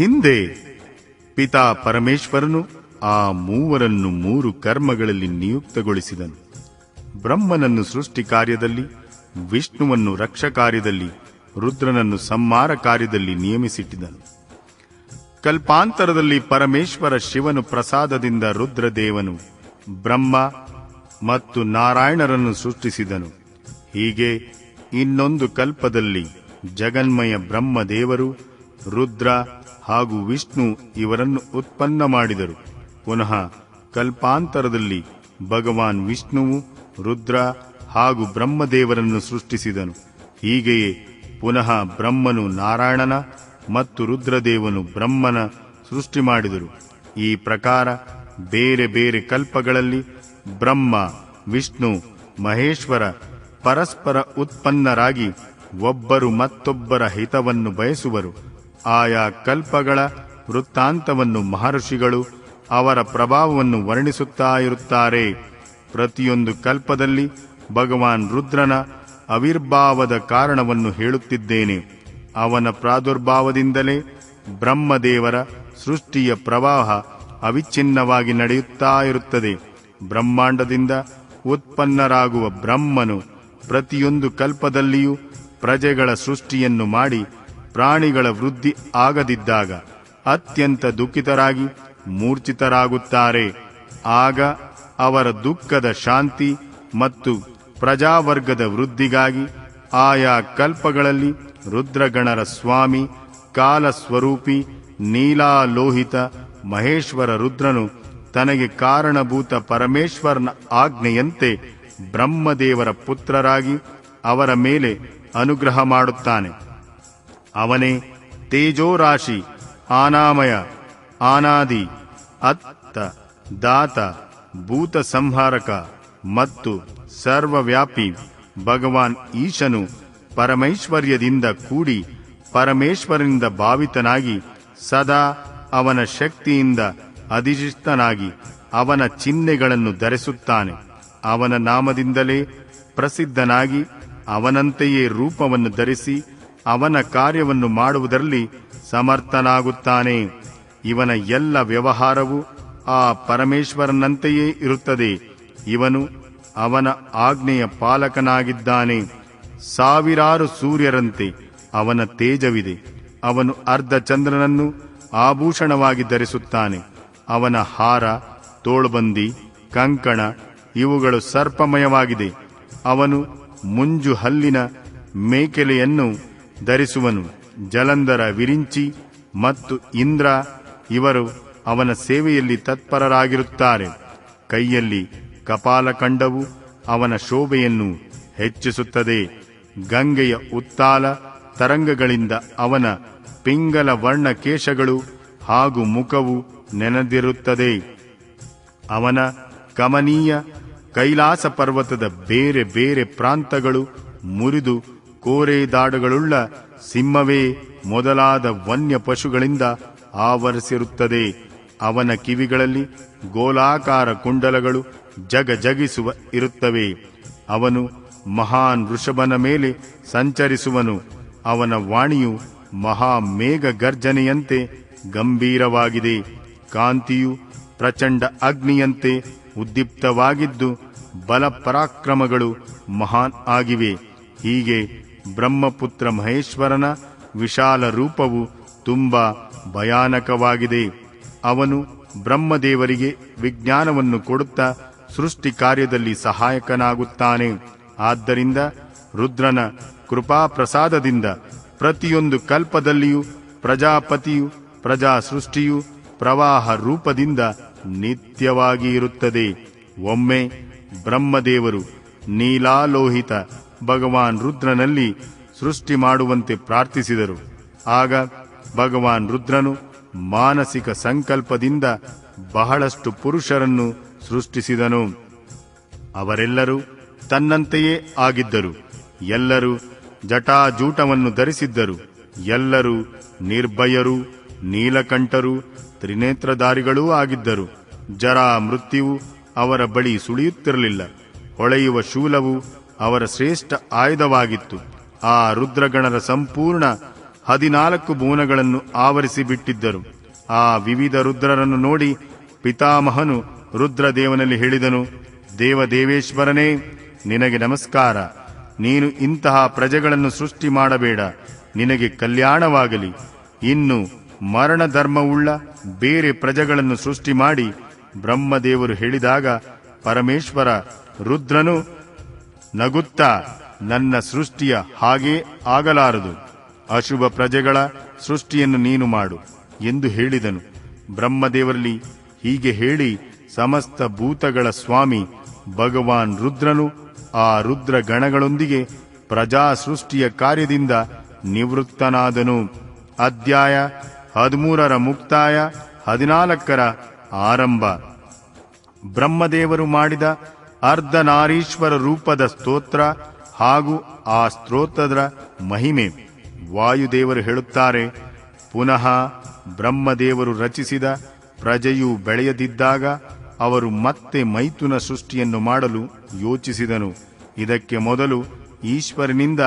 ಹಿಂದೆ ಪಿತಾ ಪರಮೇಶ್ವರನು ಆ ಮೂವರನ್ನು ಮೂರು ಕರ್ಮಗಳಲ್ಲಿ ನಿಯುಕ್ತಗೊಳಿಸಿದನು. ಬ್ರಹ್ಮನನ್ನು ಸೃಷ್ಟಿ ಕಾರ್ಯದಲ್ಲಿ, ವಿಷ್ಣುವನ್ನು ರಕ್ಷ ಕಾರ್ಯದಲ್ಲಿ, ರುದ್ರನನ್ನು ಸಂಹಾರ ಕಾರ್ಯದಲ್ಲಿ ನಿಯಮಿಸಿಟ್ಟಿದನು. ಕಲ್ಪಾಂತರದಲ್ಲಿ ಪರಮೇಶ್ವರ ಶಿವನು ಪ್ರಸಾದದಿಂದ ರುದ್ರದೇವನು ಬ್ರಹ್ಮ ಮತ್ತು ನಾರಾಯಣರನ್ನು ಸೃಷ್ಟಿಸಿದನು. ಹೀಗೆ ಇನ್ನೊಂದು ಕಲ್ಪದಲ್ಲಿ ಜಗನ್ಮಯ ಬ್ರಹ್ಮದೇವರು ರುದ್ರ ಹಾಗೂ ವಿಷ್ಣು ಇವರನ್ನು ಉತ್ಪನ್ನ ಮಾಡಿದರು. ಪುನಃ ಕಲ್ಪಾಂತರದಲ್ಲಿ ಭಗವಾನ್ ವಿಷ್ಣುವು ರುದ್ರ ಹಾಗೂ ಬ್ರಹ್ಮದೇವರನ್ನು ಸೃಷ್ಟಿಸಿದನು. ಹೀಗೆಯೇ ಪುನಃ ಬ್ರಹ್ಮನು ನಾರಾಯಣನ ಮತ್ತು ರುದ್ರದೇವನು ಬ್ರಹ್ಮನ ಸೃಷ್ಟಿ ಮಾಡಿದರು. ಈ ಪ್ರಕಾರ ಬೇರೆ ಬೇರೆ ಕಲ್ಪಗಳಲ್ಲಿ ಬ್ರಹ್ಮ, ವಿಷ್ಣು, ಮಹೇಶ್ವರ ಪರಸ್ಪರ ಉತ್ಪನ್ನರಾಗಿ ಒಬ್ಬರು ಮತ್ತೊಬ್ಬರ ಹಿತವನ್ನು ಬಯಸುವರು. ಆಯಾ ಕಲ್ಪಗಳ ವೃತ್ತಾಂತವನ್ನು ಮಹರ್ಷಿಗಳು ಅವರ ಪ್ರಭಾವವನ್ನು ವರ್ಣಿಸುತ್ತಾ ಇರುತ್ತಾರೆ. ಪ್ರತಿಯೊಂದು ಕಲ್ಪದಲ್ಲಿ ಭಗವಾನ್ ರುದ್ರನ ಅವಿರ್ಭಾವದ ಕಾರಣವನ್ನು ಹೇಳುತ್ತಿದ್ದೇನೆ. ಅವನ ಪ್ರಾದುರ್ಭಾವದಿಂದಲೇ ಬ್ರಹ್ಮದೇವರ ಸೃಷ್ಟಿಯ ಪ್ರವಾಹ ಅವಿಚ್ಛಿನ್ನವಾಗಿ ನಡೆಯುತ್ತಾ ಇರುತ್ತದೆ. ಬ್ರಹ್ಮಾಂಡದಿಂದ ಉತ್ಪನ್ನರಾಗುವ ಬ್ರಹ್ಮನು ಪ್ರತಿಯೊಂದು ಕಲ್ಪದಲ್ಲಿಯೂ ಪ್ರಜೆಗಳ ಸೃಷ್ಟಿಯನ್ನು ಮಾಡಿ ಪ್ರಾಣಿಗಳ ವೃದ್ಧಿ ಆಗದಿದ್ದಾಗ ಅತ್ಯಂತ ದುಃಖಿತರಾಗಿ ಮೂರ್ಛಿತರಾಗುತ್ತಾರೆ. ಆಗ ಅವರ ದುಃಖದ ಶಾಂತಿ ಮತ್ತು ಪ್ರಜಾವರ್ಗದ ವೃದ್ಧಿಗಾಗಿ ಆಯಾ ಕಲ್ಪಗಳಲ್ಲಿ ರುದ್ರಗಣರ ಸ್ವಾಮಿ, ಕಾಲಸ್ವರೂಪಿ, ನೀಲಾಲೋಹಿತ ಮಹೇಶ್ವರ ರುದ್ರನು ತನಗೆ ಕಾರಣಭೂತ ಪರಮೇಶ್ವರನ ಆಜ್ಞೆಯಂತೆ ಬ್ರಹ್ಮದೇವರ ಪುತ್ರರಾಗಿ ಅವರ ಮೇಲೆ ಅನುಗ್ರಹ ಮಾಡುತ್ತಾನೆ. ಅವನೇ ತೇಜೋರಾಶಿ, ಆನಾಮಯ, ಆನಾದಿ, ಅತ್ತ, ದಾತ, ಭೂತ ಸಂಹಾರಕ ಮತ್ತು ಸರ್ವವ್ಯಾಪಿ ಭಗವಾನ್ ಈಶನು ಪರಮೈಶ್ವರ್ಯದಿಂದ ಕೂಡಿ ಪರಮೇಶ್ವರನಿಂದ ಭಾವಿತನಾಗಿ ಸದಾ ಅವನ ಶಕ್ತಿಯಿಂದ ಅಧಿಷ್ಠನಾಗಿ ಅವನ ಚಿಹ್ನೆಗಳನ್ನು ಧರಿಸುತ್ತಾನೆ. ಅವನ ನಾಮದಿಂದಲೇ ಪ್ರಸಿದ್ಧನಾಗಿ ಅವನಂತೆಯೇ ರೂಪವನ್ನು ಧರಿಸಿ ಅವನ ಕಾರ್ಯವನ್ನು ಮಾಡುವುದರಲ್ಲಿ ಸಮರ್ಥನಾಗುತ್ತಾನೆ. ಇವನ ಎಲ್ಲ ವ್ಯವಹಾರವು ಆ ಪರಮೇಶ್ವರನಂತೆಯೇ ಇರುತ್ತದೆ. ಇವನು ಅವನ ಆಜ್ಞೆಯ ಪಾಲಕನಾಗಿದ್ದಾನೆ. ಸಾವಿರಾರು ಸೂರ್ಯರಂತೆ ಅವನ ತೇಜವಿದೆ. ಅವನು ಅರ್ಧ ಚಂದ್ರನನ್ನು ಆಭೂಷಣವಾಗಿ ಧರಿಸುತ್ತಾನೆ. ಅವನ ಹಾರ, ತೋಳ್ಬಂದಿ, ಕಂಕಣ ಇವುಗಳು ಸರ್ಪಮಯವಾಗಿದೆ. ಅವನು ಮುಂಜು ಹಲ್ಲಿನ ಮೇಕೆಲೆಯನ್ನು ಧರಿಸುವನು. ಜಲಂಧರ ವಿರಿಂಚಿ ಮತ್ತು ಇಂದ್ರ ಇವರು ಅವನ ಸೇವೆಯಲ್ಲಿ ತತ್ಪರರಾಗಿರುತ್ತಾರೆ. ಕೈಯಲ್ಲಿ ಕಪಾಲಖಂಡವು ಅವನ ಶೋಭೆಯನ್ನು ಹೆಚ್ಚಿಸುತ್ತದೆ. ಗಂಗೆಯ ಉತ್ತಾಲ ತರಂಗಗಳಿಂದ ಅವನ ಪಿಂಗಲ ವರ್ಣ ಕೇಶಗಳು ಹಾಗೂ ಮುಖವು ನೆನೆದಿರುತ್ತದೆ. ಅವನ ಕಮನೀಯ ಕೈಲಾಸ ಪರ್ವತದ ಬೇರೆ ಬೇರೆ ಪ್ರಾಂತಗಳು ಮುರಿದು ಕೋರೆದಾಡುಗಳುಳ್ಳ ಸಿಂಹವೇ ಮೊದಲಾದ ವನ್ಯ ಪಶುಗಳಿಂದ ಆವರಿಸಿರುತ್ತದೆ. ಅವನ ಕಿವಿಗಳಲ್ಲಿ ಗೋಲಾಕಾರ ಕುಂಡಲಗಳು ಜಗ ಜಗಿಸುವ ಇರುತ್ತವೆ. ಅವನು ಮಹಾನ್ ವೃಷಭನ ಮೇಲೆ ಸಂಚರಿಸುವನು. ಅವನ ವಾಣಿಯು ಮಹಾ ಮೇಘ ಗರ್ಜನೆಯಂತೆ ಗಂಭೀರವಾಗಿದೆ. ಕಾಂತಿಯು ಪ್ರಚಂಡ ಅಗ್ನಿಯಂತೆ ಉದ್ದಿಪ್ತವಾಗಿದ್ದು ಬಲ ಪರಾಕ್ರಮಗಳು ಮಹಾನ್ ಆಗಿವೆ. ಹೀಗೆ ಬ್ರಹ್ಮಪುತ್ರ ಮಹೇಶ್ವರನ ವಿಶಾಲ ರೂಪವು ತುಂಬಾ ಭಯಾನಕವಾಗಿದೆ. ಅವನು ಬ್ರಹ್ಮದೇವರಿಗೆ ವಿಜ್ಞಾನವನ್ನು ಕೊಡುತ್ತಾ ಸೃಷ್ಟಿ ಕಾರ್ಯದಲ್ಲಿ ಸಹಾಯಕನಾಗುತ್ತಾನೆ. ಆದ್ದರಿಂದ ರುದ್ರನ ಕೃಪಾ ಪ್ರಸಾದದಿಂದ ಪ್ರತಿಯೊಂದು ಕಲ್ಪದಲ್ಲಿಯೂ ಪ್ರಜಾಪತಿಯು ಪ್ರಜಾ ಸೃಷ್ಟಿಯು ಪ್ರವಾಹ ರೂಪದಿಂದ ನಿತ್ಯವಾಗಿ ಇರುತ್ತದೆ. ಒಮ್ಮೆ ಬ್ರಹ್ಮದೇವರು ನೀಲಾಲೋಹಿತ ಭಗವಾನ್ ರುದ್ರನಲ್ಲಿ ಸೃಷ್ಟಿ ಮಾಡುವಂತೆ ಪ್ರಾರ್ಥಿಸಿದರು. ಆಗ ಭಗವಾನ್ ರುದ್ರನು ಮಾನಸಿಕ ಸಂಕಲ್ಪದಿಂದ ಬಹಳಷ್ಟು ಪುರುಷರನ್ನು ಸೃಷ್ಟಿಸಿದನು. ಅವರೆಲ್ಲರೂ ತನ್ನಂತೆಯೇ ಆಗಿದ್ದರು. ಎಲ್ಲರೂ ಜಟಾಜೂಟವನ್ನು ಧರಿಸಿದ್ದರು. ಎಲ್ಲರೂ ನಿರ್ಭಯರು, ನೀಲಕಂಠರು, ತ್ರಿನೇತ್ರಧಾರಿಗಳೂ ಆಗಿದ್ದರು. ಜರಾ ಮೃತ್ಯುವು ಅವರ ಬಳಿ ಸುಳಿಯುತ್ತಿರಲಿಲ್ಲ. ಹೊಳೆಯುವ ಶೂಲವು ಅವರ ಶ್ರೇಷ್ಠ ಆಯುಧವಾಗಿತ್ತು. ಆ ರುದ್ರಗಣರ ಸಂಪೂರ್ಣ ಹದಿನಾಲ್ಕು ಭುವನಗಳನ್ನು ಆವರಿಸಿ ಬಿಟ್ಟಿದ್ದರು. ಆ ವಿವಿಧ ರುದ್ರರನ್ನು ನೋಡಿ ಪಿತಾಮಹನು ರುದ್ರದೇವನಲ್ಲಿ ಹೇಳಿದನು, ದೇವದೇವೇಶ್ವರನೇ, ನಿನಗೆ ನಮಸ್ಕಾರ. ನೀನು ಇಂತಹ ಪ್ರಜೆಗಳನ್ನು ಸೃಷ್ಟಿ ಮಾಡಬೇಡ. ನಿನಗೆ ಕಲ್ಯಾಣವಾಗಲಿ. ಇನ್ನು ಮರಣ ಧರ್ಮವುಳ್ಳ ಬೇರೆ ಪ್ರಜೆಗಳನ್ನು ಸೃಷ್ಟಿ ಮಾಡಿ, ಬ್ರಹ್ಮದೇವರು ಹೇಳಿದಾಗ ಪರಮೇಶ್ವರ ರುದ್ರನು ನಗುತ್ತಾ ನನ್ನ ಸೃಷ್ಟಿಯ ಹಾಗೇ ಆಗಲಾರದು. ಅಶುಭ ಪ್ರಜೆಗಳ ಸೃಷ್ಟಿಯನ್ನು ನೀನು ಮಾಡು ಎಂದು ಹೇಳಿದನು. ಬ್ರಹ್ಮದೇವರಲ್ಲಿ ಹೀಗೆ ಹೇಳಿ ಸಮಸ್ತ ಭೂತಗಳ ಸ್ವಾಮಿ ಭಗವಾನ್ ರುದ್ರನು ಆ ರುದ್ರ ಗಣಗಳೊಂದಿಗೆ ಪ್ರಜಾ ಸೃಷ್ಟಿಯ ಕಾರ್ಯದಿಂದ ನಿವೃತ್ತನಾದನು. ಅಧ್ಯಾಯ ಹದಿಮೂರರ ಮುಕ್ತಾಯ ಹದಿನಾಲ್ಕರ ಆರಂಭ. ಬ್ರಹ್ಮದೇವರು ಮಾಡಿದ ಅರ್ಧನಾರೀಶ್ವರ ರೂಪದ ಸ್ತೋತ್ರ ಹಾಗೂ ಆ ಸ್ತೋತ್ರದ ಮಹಿಮೆ. ವಾಯುದೇವರು ಹೇಳುತ್ತಾರೆ, ಪುನಃ ಬ್ರಹ್ಮದೇವರು ರಚಿಸಿದ ಪ್ರಜೆಯು ಬೆಳೆಯದಿದ್ದಾಗ ಅವರು ಮತ್ತೆ ಮೈಥುನ ಸೃಷ್ಟಿಯನ್ನು ಮಾಡಲು ಯೋಚಿಸಿದನು. ಇದಕ್ಕೆ ಮೊದಲು ಈಶ್ವರನಿಂದ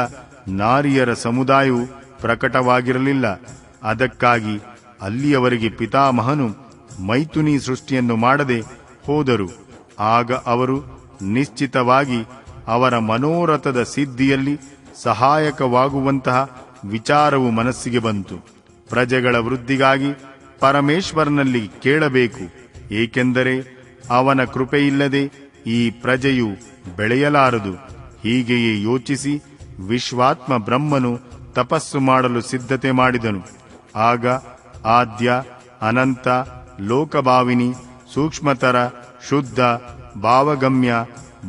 ನಾರಿಯರ ಸಮುದಾಯವು ಪ್ರಕಟವಾಗಿರಲಿಲ್ಲ. ಅದಕ್ಕಾಗಿ ಅಲ್ಲಿಯವರೆಗೆ ಪಿತಾಮಹನು ಮೈಥುನಿ ಸೃಷ್ಟಿಯನ್ನು ಮಾಡದೆ ಹೋದರು. ಆಗ ಅವರು ನಿಶ್ಚಿತವಾಗಿ ಅವರ ಮನೋರಥದ ಸಿದ್ಧಿಯಲ್ಲಿ ಸಹಾಯಕವಾಗುವಂತಹ ವಿಚಾರವು ಮನಸ್ಸಿಗೆ ಬಂತು. ಪ್ರಜೆಗಳ ವೃದ್ಧಿಗಾಗಿ ಪರಮೇಶ್ವರನಲ್ಲಿ ಕೇಳಬೇಕು, ಏಕೆಂದರೆ ಅವನ ಕೃಪೆಯಿಲ್ಲದೆ ಈ ಪ್ರಜೆಯು ಬೆಳೆಯಲಾರದು. ಹೀಗೆಯೇ ಯೋಚಿಸಿ ವಿಶ್ವಾತ್ಮ ಬ್ರಹ್ಮನು ತಪಸ್ಸು ಮಾಡಲು ಸಿದ್ಧತೆ ಮಾಡಿದನು. ಆಗ ಆದ್ಯ ಅನಂತ, ಲೋಕಭಾವಿನಿ, ಸೂಕ್ಷ್ಮತರ, ಶುದ್ಧ ಭಾವಗಮ್ಯ,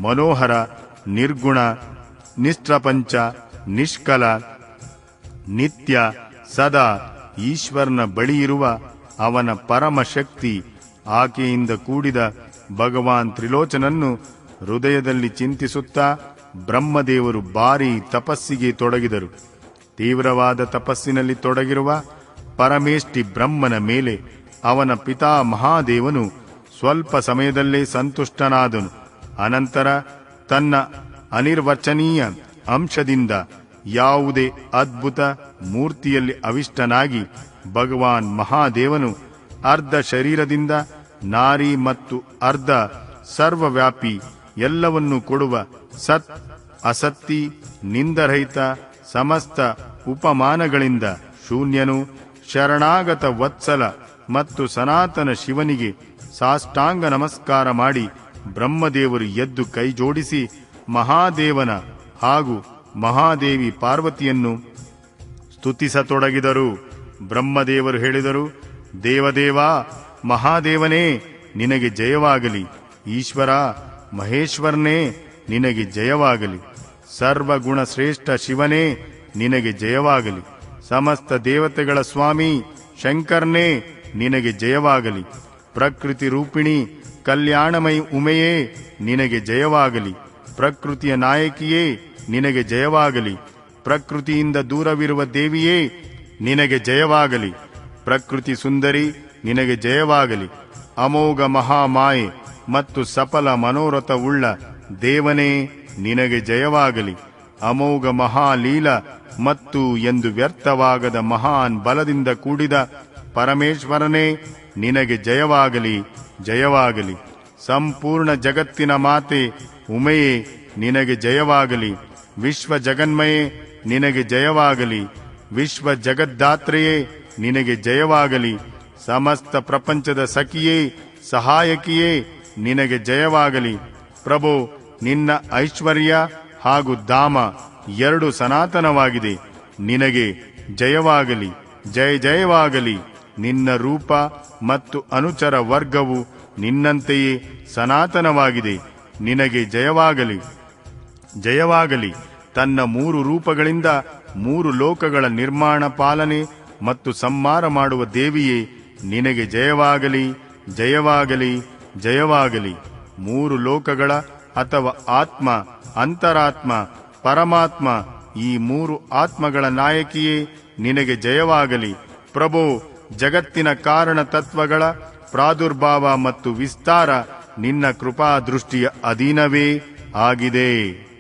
ಮನೋಹರ, ನಿರ್ಗುಣ ನಿಷ್ಟ್ರಪಂಚ ನಿಷ್ಕಲ, ನಿತ್ಯ, ಸದಾ ಈಶ್ವರನ ಬಳಿಯಿರುವ ಅವನ ಪರಮಶಕ್ತಿ ಆಕೆಯಿಂದ ಕೂಡಿದ ಭಗವಾನ್ ತ್ರಿಲೋಚನನ್ನು ಹೃದಯದಲ್ಲಿ ಚಿಂತಿಸುತ್ತಾ ಬ್ರಹ್ಮದೇವರು ಭಾರಿ ತಪಸ್ಸಿಗೆ ತೊಡಗಿದರು. ತೀವ್ರವಾದ ತಪಸ್ಸಿನಲ್ಲಿ ತೊಡಗಿರುವ ಪರಮೇಷ್ಠಿ ಬ್ರಹ್ಮನ ಮೇಲೆ ಅವನ ಪಿತಾ ಮಹಾದೇವನು ಸ್ವಲ್ಪ ಸಮಯದಲ್ಲಿ ಸಂತುಷ್ಟನಾದನು. ಅನಂತರ ತನ್ನ ಅನಿರ್ವಚನೀಯ ಅಂಶದಿಂದ ಯಾವುದೇ ಅದ್ಭುತ ಮೂರ್ತಿಯಲ್ಲಿ ಅವಿಷ್ಟನಾಗಿ ಭಗವಾನ್ ಮಹಾದೇವನು ಅರ್ಧ ಶರೀರದಿಂದ ನಾರಿ ಮತ್ತು ಅರ್ಧ ಸರ್ವವ್ಯಾಪಿ ಎಲ್ಲವನ್ನೂ ಕೊಡುವ ಸತ್, ಅಸತ್ತಿ, ನಿಂದರಹಿತ ಸಮಸ್ತ ಉಪಮಾನಗಳಿಂದ ಶೂನ್ಯನು ಶರಣಾಗತ ವತ್ಸಲ ಮತ್ತು ಸನಾತನ ಶಿವನಿಗೆ ಸಾಷ್ಟಾಂಗ ನಮಸ್ಕಾರ ಮಾಡಿ ಬ್ರಹ್ಮದೇವರು ಎದ್ದು ಕೈಜೋಡಿಸಿ ಮಹಾದೇವನ ಹಾಗೂ ಮಹಾದೇವಿ ಪಾರ್ವತಿಯನ್ನು ಸ್ತುತಿಸತೊಡಗಿದರು. ಬ್ರಹ್ಮದೇವರು ಹೇಳಿದರು, ದೇವದೇವ, ಮಹಾದೇವನೇ, ನಿನಗೆ ಜಯವಾಗಲಿ. ಈಶ್ವರ, ಮಹೇಶ್ವರನೇ, ನಿನಗೆ ಜಯವಾಗಲಿ. ಸರ್ವಗುಣ ಶ್ರೇಷ್ಠ ಶಿವನೇ, ನಿನಗೆ ಜಯವಾಗಲಿ. ಸಮಸ್ತ ದೇವತೆಗಳ ಸ್ವಾಮಿ, ಶಂಕರ್ನೇ, ನಿನಗೆ ಜಯವಾಗಲಿ. ಪ್ರಕೃತಿ ರೂಪಿಣಿ, ಕಲ್ಯಾಣಮಯಿ ಉಮೆಯೇ, ನಿನಗೆ ಜಯವಾಗಲಿ. ಪ್ರಕೃತಿಯ ನಾಯಕಿಯೇ, ನಿನಗೆ ಜಯವಾಗಲಿ. ಪ್ರಕೃತಿಯಿಂದ ದೂರವಿರುವ ದೇವಿಯೇ, ನಿನಗೆ ಜಯವಾಗಲಿ. ಪ್ರಕೃತಿ ಸುಂದರಿ, ನಿನಗೆ ಜಯವಾಗಲಿ. ಅಮೋಘ ಮಹಾಮಾಯೆ ಮತ್ತು ಸಫಲ ಮನೋರಥವುಳ್ಳ ದೇವನೇ, ನಿನಗೆ ಜಯವಾಗಲಿ. ಅಮೋಘ ಮಹಾಲೀಲ ಮತ್ತು ಎಂದು ವ್ಯರ್ಥವಾಗದ ಮಹಾನ್ ಬಲದಿಂದ ಕೂಡಿದ ಪರಮೇಶ್ವರನೇ ನಿನಗೆ ಜಯವಾಗಲಿ ಜಯವಾಗಲಿ. ಸಂಪೂರ್ಣ ಜಗತ್ತಿನ ಮಾತೆ, ಉಮೆಯೇ, ನಿನಗೆ ಜಯವಾಗಲಿ. ವಿಶ್ವ ಜಗನ್ಮಯೇ, ನಿನಗೆ ಜಯವಾಗಲಿ. ವಿಶ್ವ ಜಗದ್ದಾತ್ರೆಯೇ ನಿನಗೆ ಜಯವಾಗಲಿ. ಸಮಸ್ತ ಪ್ರಪಂಚದ ಸಖಿಯೇ, ಸಹಾಯಕಿಯೇ, ನಿನಗೆ ಜಯವಾಗಲಿ. ಪ್ರಭು, ನಿನ್ನ ಐಶ್ವರ್ಯ ಹಾಗೂ ಧಾಮ ಎರಡು ಸನಾತನವಾಗಿದೆ. ನಿನಗೆ ಜಯವಾಗಲಿ. ಜಯ ಜಯವಾಗಲಿ. ನಿನ್ನ ರೂಪ ಮತ್ತು ಅನುಚರ ವರ್ಗವು ನಿನ್ನಂತೆಯೇ ಸನಾತನವಾಗಿದೆ. ನಿನಗೆ ಜಯವಾಗಲಿ. ಜಯವಾಗಲಿ. ತನ್ನ ಮೂರು ರೂಪಗಳಿಂದ ಮೂರು ಲೋಕಗಳ ನಿರ್ಮಾಣ ಪಾಲನೆ ಮತ್ತು ಸಂಹಾರ ಮಾಡುವ ದೇವಿಯೇ, ನಿನಗೆ ಜಯವಾಗಲಿ ಜಯವಾಗಲಿ ಜಯವಾಗಲಿ. ಮೂರು ಲೋಕಗಳ ಅಥವಾ ಆತ್ಮ, ಅಂತರಾತ್ಮ, ಪರಮಾತ್ಮ ಈ ಮೂರು ಆತ್ಮಗಳ ನಾಯಕಿಯೇ, ನಿನಗೆ ಜಯವಾಗಲಿ. ಪ್ರಭೋ ಜಗತ್ತಿನ ಕಾರಣ ತತ್ವಗಳ ಪ್ರಾದುರ್ಭಾವ ಮತ್ತು ವಿಸ್ತಾರ ನಿನ್ನ ಕೃಪಾ ದೃಷ್ಟಿಯ ಅಧೀನವೇ ಆಗಿದೆ.